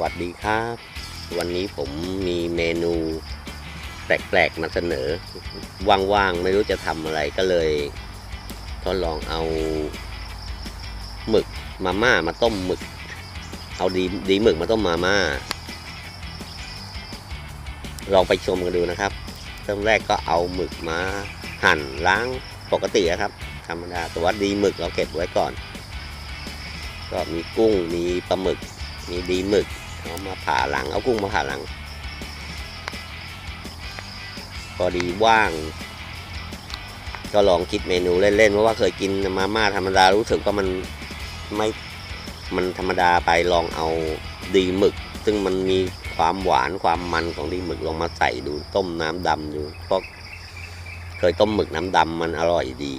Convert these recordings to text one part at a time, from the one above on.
วัสดีครับ วันนี้ผมมีเมนูแปลกๆมาเสนอ ว่างๆ ไม่รู้จะทำอะไรก็เลยทดลองเอาหมึกมาม่ามาต้มหมึก เอาดีดีหมึกมาต้มมาม่า ลองไปชมกันดูนะครับเริ่มแรกก็เอาหมึกมาหั่นล้างปกติครับ ธรรมดาแต่ว่าดีหมึกเราเก็บไว้ก่อน ก็มีกุ้งมีปลาหมึก มีดีหมึก เอามาผ่าหลัง เอากุ้งมาผ่าหลัง พอดีว่าง ก็ลองคิดเมนูเล่นๆ เพราะว่าเคยกินมาม่าธรรมดารู้สึกว่ามันไม่ มันธรรมดาไปลองเอาดีหมึก ซึ่งมันมีความหวานความมันของดีหมึกลองมาใส่ดูต้มน้ำดำดูเพราะเคยต้มหมึกน้ำดำมันอร่อยดี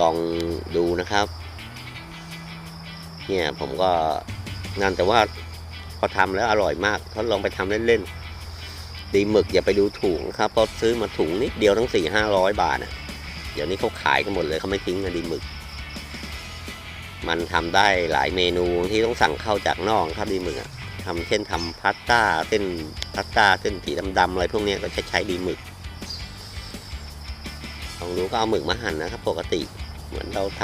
ลองดูนะครับ เนี่ยผมก็ งานแต่ว่าพอทำแล้วอร่อยมากทดลองไปทำเล่นๆ ดีหมึกอย่าไปดูถุงครับเพราะซื้อมาถุงนิดเดียวทั้งสี่ห้าร้อยบาทอะเดี๋ยวนี้เขาขายกันหมดเลยเขาไม่ทิ้งกันดีหมึก มันทำได้หลายเมนูที่ต้องสั่งเข้าจากนอกครับดีหมึกอะทำเช่นทำพาสต้าเส้นพาสต้าเส้นสีดำๆอะไรพวกนี้ก็จะใช้ดีหมึกลองดูก็เอาหมึกมาหั่นนะครับ ปกติเหมือนเราท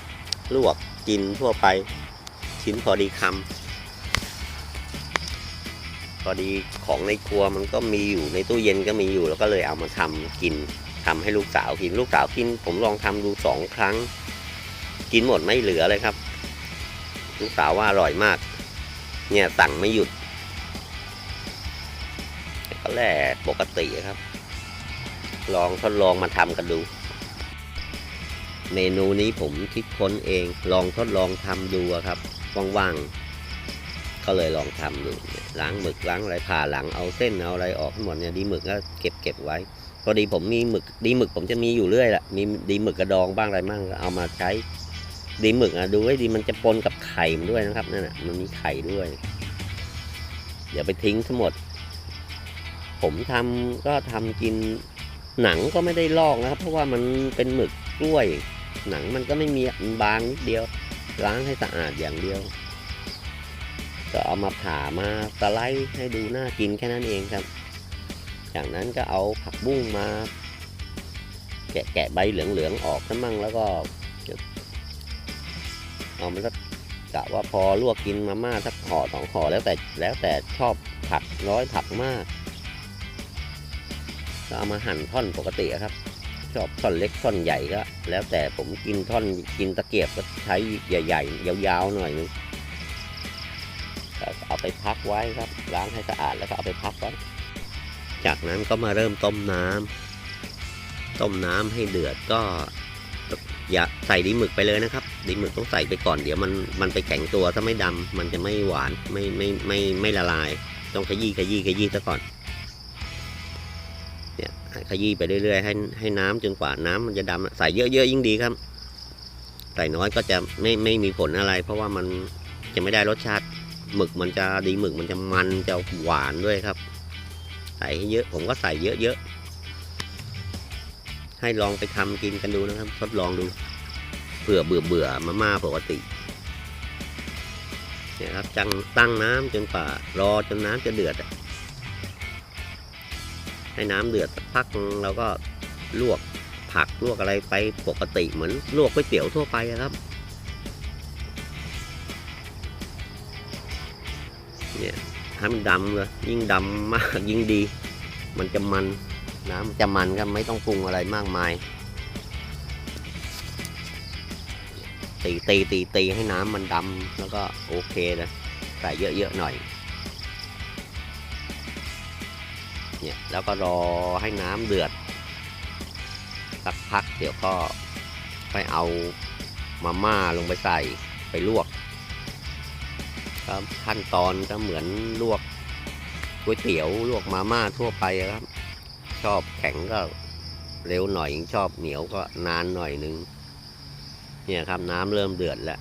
ำลวกกินทั่วไป ชิ้นพอดีคำพอดีของในครัวมันก็มีอยู่ในตู้เย็นก็มีอยู่ แล้วก็เลยเอามาทำกินทำให้ลูกสาวกินลูกสาวกิน ผมลองทำดูสองครั้ง กินหมดไม่เหลือเลยครับ ลูกสาวว่าอร่อยมาก เนี่ยสั่งไม่หยุดก็แหละปกติครับ ลองทดลองมาทำกันดู เมนูนี้ผมคิดค้นเองลองทดลองทำดูครับ ว่างๆ ก็เลยลองทำดูล้างหมึกล้างอะไรผ่าหลังเอาเส้นเอาอะไรออกทั้งหมดเนี่ยดีหมึกก็เก็บเก็บไว้พอดีผมมีหมึกดีหมึกผมจะมีอยู่เรื่อยละมีดีหมึกกระดองบ้างอะไรบ้างเอามาใช้ดีหมึกอะดูไว้ดีมันจะปนกับไข่มันด้วยนะครับนั่นน่ะมันมีไข่ด้วยเดี๋ยวไปทิ้งทั้งหมด ผมทำก็ทำกินหนังก็ไม่ได้ลอกนะครับ เพราะว่ามันเป็นหมึกกล้วย หนังมันก็ไม่มีมันบางนิดเดียว ล้างให้สะอาดอย่างเดียว ก็เอามาผ่ามาสไลด์ให้ดูน่ากินแค่นั้นเองครับ จากนั้นก็เอาผักบุ้งมา แกะแกะใบเหลืองๆออกซะมั่งแล้วก็เอามันสักกะว่าพอลวกกินมาม่าสักห่อสองห่อแล้วแต่แล้วแต่ชอบผักร้อยผักมากก็เอามาหั่นท่อนปกติครับ ชอบท่อนเล็กท่อนใหญ่ก็ แล้วแต่ผมกินท่อนกินตะเกียบก็ใช้ใหญ่ๆ ยาวๆหน่อยนึงเอาไปพักไว้ครับล้างให้สะอาดแล้วก็เอาไปพักไว้จากนั้นก็มาเริ่มต้มน้ำต้มน้ำให้เดือดก็อย่าใส่ดีหมึกไปเลยนะครับดีหมึกต้องใส่ไปก่อนเดี๋ยวมันมันไปแข็งตัวถ้าไม่ดำมันจะไม่หวานไม่ไม่ไม่ไม่ละลาย ต้องขยี้ขยี้ขยี้ซะก่อน เนี่ยขยี้ไปเรื่อยๆให้ให้น้ำจนกว่าน้ำมันจะดำใส่เยอะๆยิ่งดีครับ ใส่น้อยก็จะไม่ไม่มีผลอะไร เพราะว่ามันจะไม่ได้รสชาติหมึกมันจะดีหมึกมันจะมันจะหวานด้วยครับ ใส่ให้เยอะผมก็ใส่เยอะๆให้ลองไปทำกินกันดูนะครับ ทดลองดูเผื่อเบื่อเบื่อมาม่าปกติเนี่ยครับจังตั้งน้ำจนกว่ารอจนน้ำจะเดือดอะ ให้น้ำเดือดสักพักเราก็ลวกผักลวกอะไรไปปกติเหมือนลวกก๋วยเตี๋ยวทั่วไปอะครับเนี่ยให้มันดำเลยยิ่งดำมากยิ่งดี มันจะมันน้ำจะมันครับไม่ต้องปรุงอะไรมากมาย ตีตีตีตีให้น้ำมันดำแล้วก็โอเคเลยใส่เยอะๆหน่อย เนี่ยแล้วก็รอให้น้ำเดือด สักพักเดี๋ยวก็ไปเอามาม่าลงไปใส่ไปลวกครับขั้นตอนก็เหมือนลวกก๋วยเตี๋ยวลวกมาม่าทั่วไปครับ ชอบแข็งก็เร็วหน่อยชอบเหนียวก็นานหน่อยนึงเนี่ยครับน้ำเริ่มเดือดแล้ว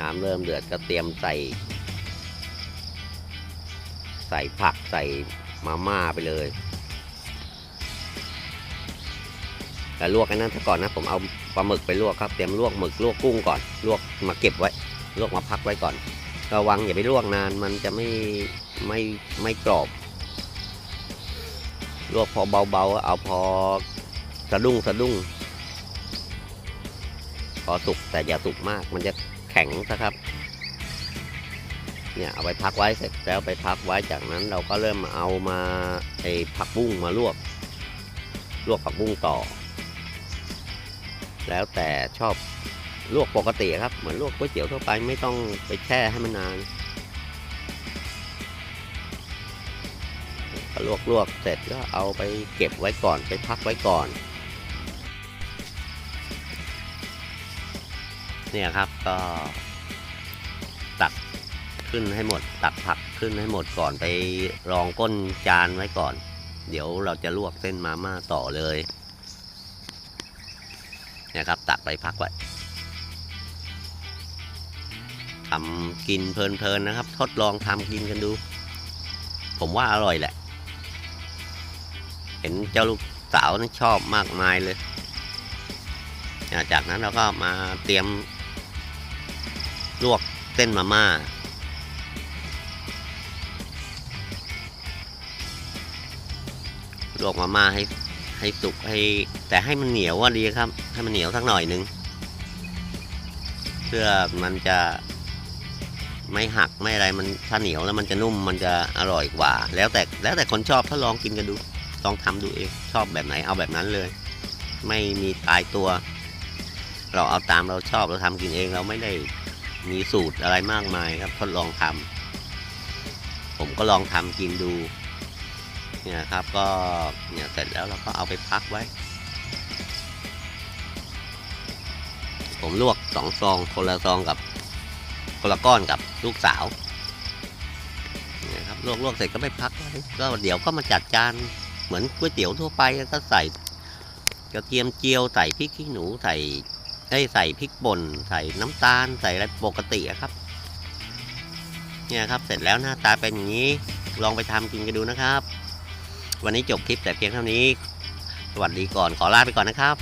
น้ำเริ่มเดือดก็เตรียมใส่ ใส่ผักใส่มาม่าไปเลยแต่ลวกกันนั้นซะก่อนนะผมเอาปลาหมึกไปลวกครับเตรียมลวกหมึกลวกกุ้งก่อน ลวกมาเก็บไว้ ลวกมาพักไว้ก่อนระวังอย่าไปลวกนานมันจะไม่ไม่ไม่กรอบ ลวกพอเบาๆเอาพอสะดุ้งสะดุ้ง พอสุกแต่อย่าสุกมาก มันจะแข็งนะครับ เนี่ยเอาไปพักไว้เสร็จแล้วไปพักไว้จากนั้นเราก็เริ่มเอามาไอ้ผักบุ้งมาลวก ลวกผักบุ้งต่อ แล้วแต่ชอบลวกปกติครับ เหมือนลวกก๋วยเตี๋ยวทั่วไปไม่ต้องไปแช่ให้มันนานก็ลวกลวกเสร็จก็เอาไปเก็บไว้ก่อนไปพักไว้ก่อน เนี่ยครับก็ ขึ้นให้หมด ตักผักขึ้นให้หมดก่อนไปรองก้นจานไว้ก่อน เดี๋ยวเราจะลวกเส้นมาม่าต่อเลยเนี่ยครับ ตักไปพักไว้ทำกินเพลินๆนะครับ ทดลองทำกินกันดู ผมว่าอร่อยแหละ เห็นเจ้าลูกสาวนี่ชอบมากมายเลย จากนั้นเราก็มาเตรียมลวกเส้นมาม่า ลวกมาม่าให้ให้สุกให้ แต่ให้มันเหนียวว่าดีครับ ให้มันเหนียวสักหน่อยหนึ่งเพื่อมันจะไม่หักไม่อะไรมันถ้าเหนียวแล้วมันจะนุ่มมันจะอร่อยกว่า แล้วแต่แล้วแต่คนชอบถ้าลองกินกันดูลองทำดูเองชอบแบบไหนเอาแบบนั้นเลย ไม่มีตายตัว เราเอาตามเราชอบเราทำกินเองเราไม่ได้มีสูตรอะไรมากมายครับทดลองทำผมก็ลองทำกินดู เนี่ยครับก็เนี่ยเสร็จแล้วเราก็เอาไปพักไว้ ผมลวกสองซองคนละซองกับคนละก้อนกับลูกสาวเนี่ยครับลวกลวกเสร็จก็ไปพักไว้ก็เดี๋ยวก็มาจัดจานเหมือนก๋วยเตี๋ยวทั่วไปก็ใส่กระเทียมเจียวใส่พริกขี้หนูใส่ได้ใส่พริกป่นใส่น้ำตาลใส่อะไรปกติอะครับ เนี่ยครับเสร็จแล้วหน้าตาเป็นอย่างนี้ลองไปทำกินกันดูนะครับ วันนี้จบคลิปแต่เพียงเท่านี้ สวัสดีก่อนขอลาไปก่อนนะครับ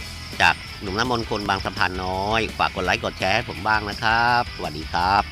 จากหนุ่มน้ำมนต์คนบางสะพานน้อย ฝากกดไลค์กดแชร์ให้ผมบ้างนะครับ สวัสดีครับ